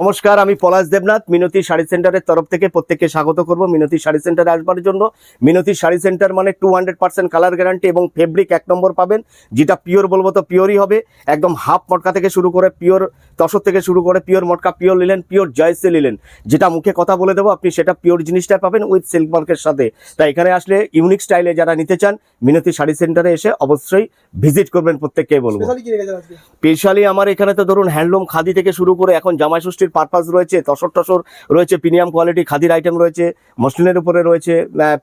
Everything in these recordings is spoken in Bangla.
নমস্কার আমি পলাশ দেবনাথ মিনতি শাড়ি সেন্টারের তরফ থেকে প্রত্যেককে স্বাগত করব মিনতি শাড়ি সেন্টারে আসবার জন্য। মিনতি শাড়ি সেন্টার মানে two hundred percent colour guarantee এবং ফেব্রিক এক নম্বর পাবেন যেটা পিওর বলব তো পিওরই হবে। একদম হাফ মটকা থেকে শুরু করে পিওর তসর থেকে শুরু করে পিওর মটকা পিওর নিলেন পিওর জয়সে নিলেন। যেটা মুখে কথা বলে দেবো আপনি সেটা পিওর জিনিসটা পাবেন উইথ সিল্ক মার্কের সাথে। তাই এখানে আসলে ইউনিক স্টাইলে যারা নিতে চান মিনতি শাড়ি সেন্টারে এসে অবশ্যই ভিজিট করবেন প্রত্যেককে বলব। স্পেশালি আমার এখানে তো ধরুন হ্যান্ডলুম খাদি থেকে শুরু করে এখন জামাই ষষ্ঠীর পারপাস রয়েছে, তসর টসর রয়েছে প্রিমিয়াম কোয়ালিটি খাদির আইটেম রয়েছে, মসলিনের উপরে রয়েছে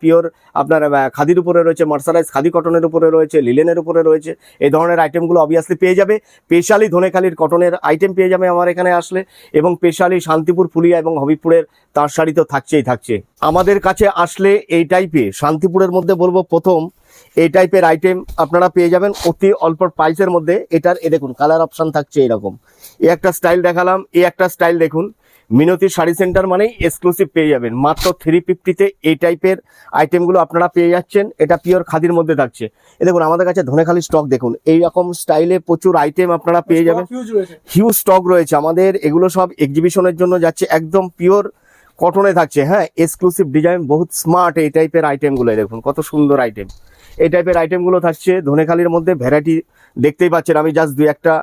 পিওর আপনার খাদির উপরে রয়েছে মার্সারাইজ খাদি কটনের উপরে রয়েছে লিলেনের উপরে রয়েছে, এই ধরনের আইটেমগুলো অবভিয়াসলি পেয়ে যাবে। স্পেশালি ধনেখালির কটনের আইটেম পেয়ে যাবে আমার এখানে আসলে এবং স্পেশালি শান্তিপুর ফুলিয়া এবং হবিপুরের তার শাড়ি তো থাকছেই থাকছে। আমাদের কাছে আসলে এই টাইপের শান্তিপুরের মধ্যে বলব প্রথম এই টাইপের আইটেম আপনারা পেয়ে যাবেন। অতি অল্প প্রাইসের মধ্যে এটার এ দেখুন কালার অপশন থাকছে এরকম। এই একটা স্টাইল দেখালাম এই একটা স্টাইল দেখুন। মিনতি শাড়ি সেন্টার মানেই এক্সক্লুসিভ পেয়ে যাবেন। মাত্র থ্রি ফিফটিতে এই টাইপের আইটেমগুলো আপনারা পেয়ে যাচ্ছেন। এটা পিওর খাদির মধ্যে থাকছে। এ দেখুন আমাদের কাছে ধনেখালি স্টক দেখুন। এই রকম স্টাইলে প্রচুর আইটেম আপনারা পেয়ে যাবেন। হিউজ হিউজ স্টক রয়েছে। আমাদের এগুলো সব এক্সিবিশনের জন্য যাচ্ছে। একদম পিওর কটনে থাকছে। হ্যাঁ এক্সক্লুসিভ ডিজাইন বহুত স্মার্ট এই টাইপের আইটেমগুলো দেখুন কত সুন্দর আইটেম এই টাইপের আইটেমগুলো থাকছে। ধনেখালির মধ্যে ভ্যারাইটি দেখতেই পাচ্ছেন, আমি জাস্ট দুই একটা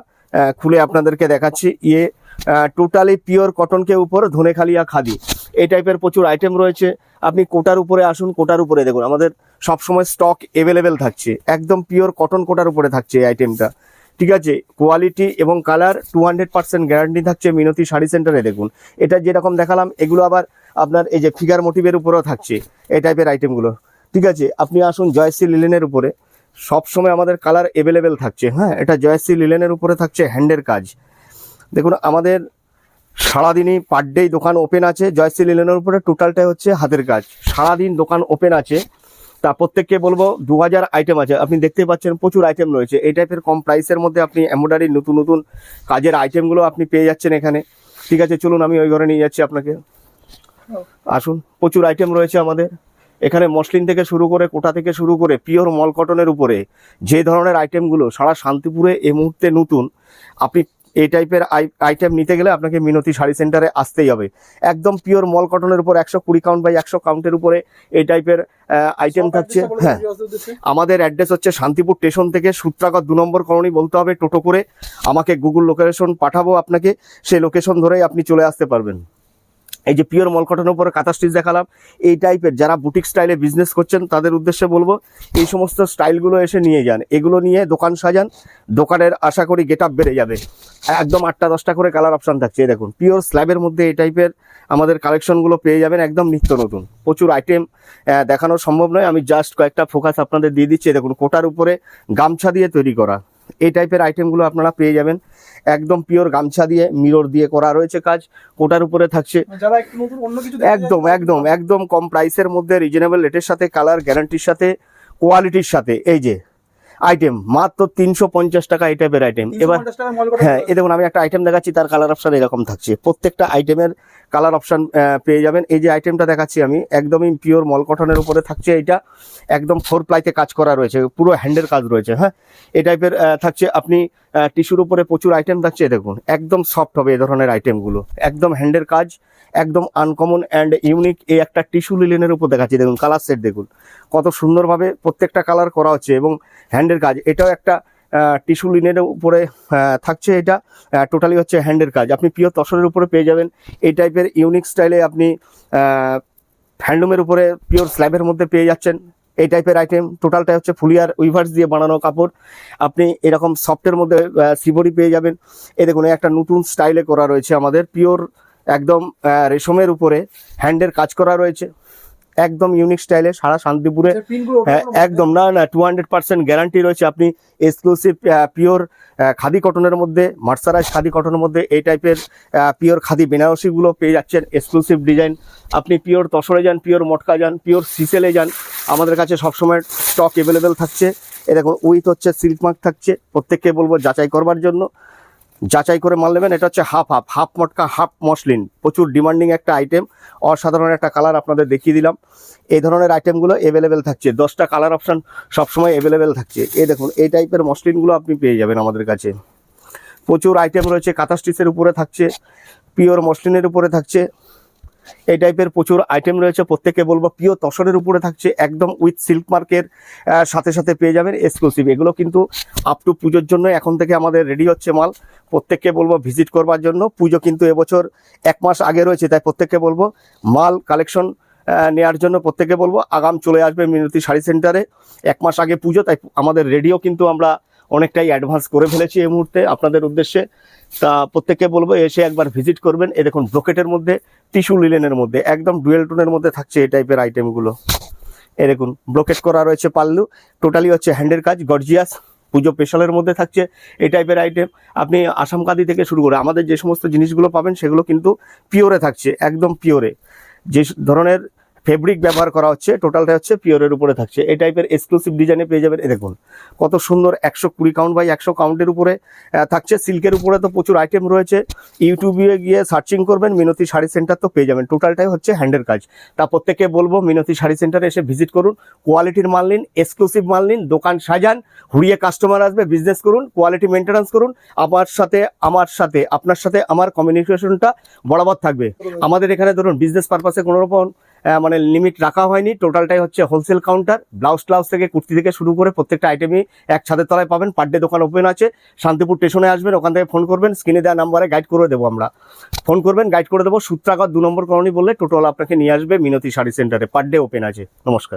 খুলে আপনাদেরকে দেখাচ্ছি। ইয়ে টোটালি পিওর কটনকে উপর ধনেখালি আর খাদি। এই টাইপের প্রচুর আইটেম রয়েছে। আপনি কোটার উপরে আসুন, কোটার উপরে দেখুন। আমাদের সবসময় স্টক এভেলেবেল থাকছে। একদম পিওর কটন কোটার উপরে থাকছে এই আইটেমটা ঠিক আছে? কোয়ালিটি এবং colour two hundred percent guarantee থাকছে। মিনতি শাড়ি সেন্টারে দেখুন। এটা যেরকম দেখালাম, এগুলো আবার আপনার এই যে ফিগার মোটিভের উপরেও থাকছে। এই টাইপের আইটেমগুলো ঠিক আছে আপনি আসুন জয়শ্রী লিলেনের উপরে। সবসময় আমাদের কালার এভেলেবেল থাকছে হ্যাঁ এটা জয়শ্রী লিলেনের উপরে থাকছে হ্যান্ডের কাজ। দেখুন আমাদের সারাদিনই পার ডে দোকান ওপেন আছে জয়শ্রী লিলেনের উপরে টোটালটাই হচ্ছে হাতের কাজ। সারাদিন দোকান ওপেন আছে তা প্রত্যেককে বলব দু হাজার আইটেম আছে। আপনি দেখতে পাচ্ছেন প্রচুর আইটেম রয়েছে। এই টাইপের কম প্রাইসের মধ্যে আপনি এমব্রয়ডারির নতুন নতুন কাজের আইটেমগুলো আপনি পেয়ে যাচ্ছেন এখানে। ঠিক আছে চলুন আমি ওই ঘরে নিয়ে যাচ্ছি আপনাকে। আসুন প্রচুর আইটেম রয়েছে আমাদের। এখানে মসলিন থেকে শুরু করে কোটা থেকে শুরু করে পিওর মল কটনের উপরে যে ধরনের আইটেমগুলো সারা শান্তিপুরে এ মুহূর্তে নতুন আপনি এই টাইপের আইটেম নিতে গেলে আপনাকে মিনতি শাড়ি সেন্টারে আসতেই হবে। একদম পিওর মল কটনের উপর একশো কুড়ি কাউন্ট বাই একশো কাউন্টের উপরে এই টাইপের আইটেম থাকছে। হ্যাঁ। আমাদের অ্যাড্রেস হচ্ছে শান্তিপুর স্টেশন থেকে সূত্রাগত দু নম্বর কলোনি বলতে হবে টোটো করে। আমাকে গুগল লোকেশন পাঠাবো আপনাকে সেই লোকেশন ধরেই আপনি চলে আসতে পারবেন। এই যে পিওর মলকটনের উপরে কাঁথা স্টিচ দেখালাম, এই টাইপের যারা বুটিক স্টাইলে বিজনেস করছেন, তাদের উদ্দেশ্যে বলব, এই সমস্ত স্টাইলগুলো এসে নিয়ে যান। এগুলো নিয়ে দোকান সাজান, দোকানের আশা করি গেট বেড়ে যাবে। একদম আটটা দশটা করে কালার অপশন থাকছে দেখুন পিওর স্ল্যাবের মধ্যে এই টাইপের আমাদের কালেকশনগুলো পেয়ে যাবেন, একদম নিত্য নতুন। প্রচুর আইটেম দেখানো সম্ভব নয়, আমি জাস্ট কয়েকটা ফোকাস আপনাদের দিয়ে দিচ্ছি দেখুন, কোটার উপরে গামছা দিয়ে তৈরি করা। এই টাইপের আইটেমগুলো আপনারা পেয়ে যাবেন। একদম পিওর গামছা দিয়ে মিরর দিয়ে করা রয়েছে কাজ। কোটার উপরে থাকছে দেখতে একদম একদম একদম কম প্রাইসের মধ্যে রিজনেবল রেটের সাথে কালার গ্যারান্টির সাথে কোয়ালিটির সাথে এই যে আইটেম মাত্র তিনশো পঞ্চাশ টাকা এই টাইপের আইটেম এবার হ্যাঁ এ দেখুন আমি একটা আইটেম দেখাচ্ছি তার কালার অপশন এরকম থাকছে। প্রত্যেকটা আইটেমের কালার অপশন পেয়ে যাবেন। এই যে আইটেমটা দেখাচ্ছি আমি, একদমই পিওর মল কটনের উপরে থাকছে এটা একদম ফোর প্লাইতে কাজ করা রয়েছে, পুরো হ্যান্ডের কাজ রয়েছে হ্যাঁ? এই টাইপের থাকছে আপনি টিস্যুর উপরে প্রচুর আইটেম থাকছে দেখুন, একদম সফট হবে এ ধরনের আইটেমগুলো একদম হ্যান্ডের কাজ, একদম আনকমন অ্যান্ড ইউনিক এই একটা টিস্যু লিলেনের উপর দেখাচ্ছি, দেখুন কালার সেট দেখুন। কত সুন্দরভাবে প্রত্যেকটা কালার করা হচ্ছে এবং হ্যান্ডের কাজ। এটাও একটা টিস্যু লিনের উপরে থাকছে এটা টোটালি হচ্ছে হ্যান্ডের কাজ। আপনি পিওর তসরের উপরে পেয়ে যাবেন। এই টাইপের ইউনিক স্টাইলে আপনি হ্যান্ডলুমের উপরে পিওর স্ল্যাবের মধ্যে পেয়ে যাচ্ছেন। এই টাইপের আইটেম টোটালটা হচ্ছে ফুলিয়ার উইভার্স দিয়ে বানানো কাপড়। আপনি এরকম সফটের মধ্যে সিবরি পেয়ে যাবেন। এ দেখুন একটা নতুন স্টাইলে করা রয়েছে আমাদের। পিওর একদম রেশমের উপরে হ্যান্ডের কাজ করা রয়েছে। একদম ইউনিক স্টাইলে সারা শান্তিপুরে। ওঠানোর হ্যাঁ একদম না না টু হান্ড্রেড পার্সেন্ট গ্যারান্টি রয়েছে আপনি এক্সক্লুসিভ পিওর খাদি কটনের মধ্যে মার্সারাইজ খাদি কটনের মধ্যে এই টাইপের পিওর খাদি বেনারসিগুলো পেয়ে যাচ্ছেন এক্সক্লুসিভ ডিজাইন আপনি পিওর তসরে যান পিওর মটকা যান পিওর সিসেলে যান আমাদের কাছে সবসময় স্টক অ্যাভেলেবেল থাকছে। এ দেখুন উইথ হচ্ছে সিল্ক মার্ক থাকছে প্রত্যেককে বলব যাচাই করবার জন্য। যাচাই করে মাল নেবেন। এটা হচ্ছে half half half matka, half muslin. প্রচুর ডিমান্ডিং একটা আইটেম অসাধারণ একটা কালার আপনাদের দেখিয়ে দিলাম। এই ধরনের আইটেমগুলো অ্যাভেলেবেল থাকছে। দশটা কালার অপশান সবসময় অ্যাভেলেবেল থাকছে। এই দেখুন, এই টাইপের মসলিনগুলো আপনি পেয়ে যাবেন আমাদের কাছে। প্রচুর আইটেম রয়েছে, কাঁথা স্টিচের উপরে থাকছে পিওর মসলিনের উপরে থাকছে। এই টাইপের প্রচুর আইটেম রয়েছে। প্রত্যেককে বলব পিওর তসরের উপরে থাকছে একদম উইথ সিল্ক মার্কের সাথে সাথে পেয়ে যাবেন এক্সক্লুসিভ এগুলো কিন্তু আপ টু পুজোর জন্য এখন থেকে আমাদের রেডি হচ্ছে মাল। প্রত্যেককে বলব ভিজিট করবার জন্য। পুজো কিন্তু এবছর এক মাস আগে রয়েছে, তাই প্রত্যেককে বলব মাল কালেকশন নেওয়ার জন্য প্রত্যেককে বলব, আগাম চলে আসবে মিনতি শাড়ি সেন্টারে এক মাস আগে পুজো, তাই আমাদের রেডিও কিন্তু আমরা অনেকটাই অ্যাডভান্স করে ফেলেছি এই মুহূর্তে আপনাদের উদ্দেশ্যে। তা প্রত্যেককে বলব, এসে একবার ভিজিট করবেন। এ দেখুন ব্রোকেটের মধ্যে টিস্যু লিলেনের মধ্যে, একদম ডুয়েল টোনের মধ্যে থাকছে এই টাইপের আইটেমগুলো এ দেখুন ব্রোকেট করা রয়েছে পাল্লু। টোটালি হচ্ছে হ্যান্ডের কাজ গর্জিয়াস পুজো স্পেশালের মধ্যে থাকছে এই টাইপের আইটেম আপনি আসাম কাদি থেকে শুরু করে, আমাদের যে সমস্ত জিনিসগুলো পাবেন, সেগুলো কিন্তু পিওরে থাকছে, একদম পিওরে যে ধরনের ফেব্রিক ব্যবহার করা হচ্ছে টোটালটা হচ্ছে পিওরের উপরে থাকছে। এই টাইপের এক্সক্লুসিভ ডিজাইনে পেয়ে যাবেন দেখুন, কত সুন্দর একশো কুড়ি কাউন্ট বাই একশো কাউন্টের উপরে থাকছে। সিল্কের উপরে তো প্রচুর আইটেম রয়েছে। ইউটিউবে গিয়ে সার্চিং করবেন মিনতি শাড়ি সেন্টার তো পেয়ে যাবেন। টোটালটাই হচ্ছে হ্যান্ডের কাজ। তা প্রত্যেককে বলব মিনতি শাড়ি সেন্টারে এসে ভিজিট করুন। কোয়ালিটির মাল নিন এক্সক্লুসিভ মাল নিন, দোকান সাজান হুড়িয়ে কাস্টমার আসবে বিজনেস করুন কোয়ালিটি মেনটেন্যান্স করুন। আমার সাথে আমার সাথে, আপনার সাথে আমার কমিউনিকেশনটা বরাবর থাকবে। আমাদের এখানে ধরুন বিজনেস পারপাসে কোনো রকম মানে লিমিট রাখা হয়নি। টোটালটাই হচ্ছে হোলসেল কাউন্টার ব্লাউজ ট্লাউজ থেকে কুর্তি থেকে শুরু করে প্রত্যেকটা আইটেমই এক ছাদের তলায় পাবেন। পার ডে দোকান ওপেন আছে। শান্তিপুর স্টেশনে আসবেন, ওখান থেকে ফোন করবেন স্ক্রিনে দেওয়া নাম্বারে গাইড করে দেবো আমরা। ফোন করবেন গাইড করে দেবো। সূত্রাগত দু নম্বর কলোনি বললে টোটাল আপনাকে নিয়ে আসবে মিনতি শাড়ি সেন্টারে পার ডে ওপেন আছে। নমস্কার।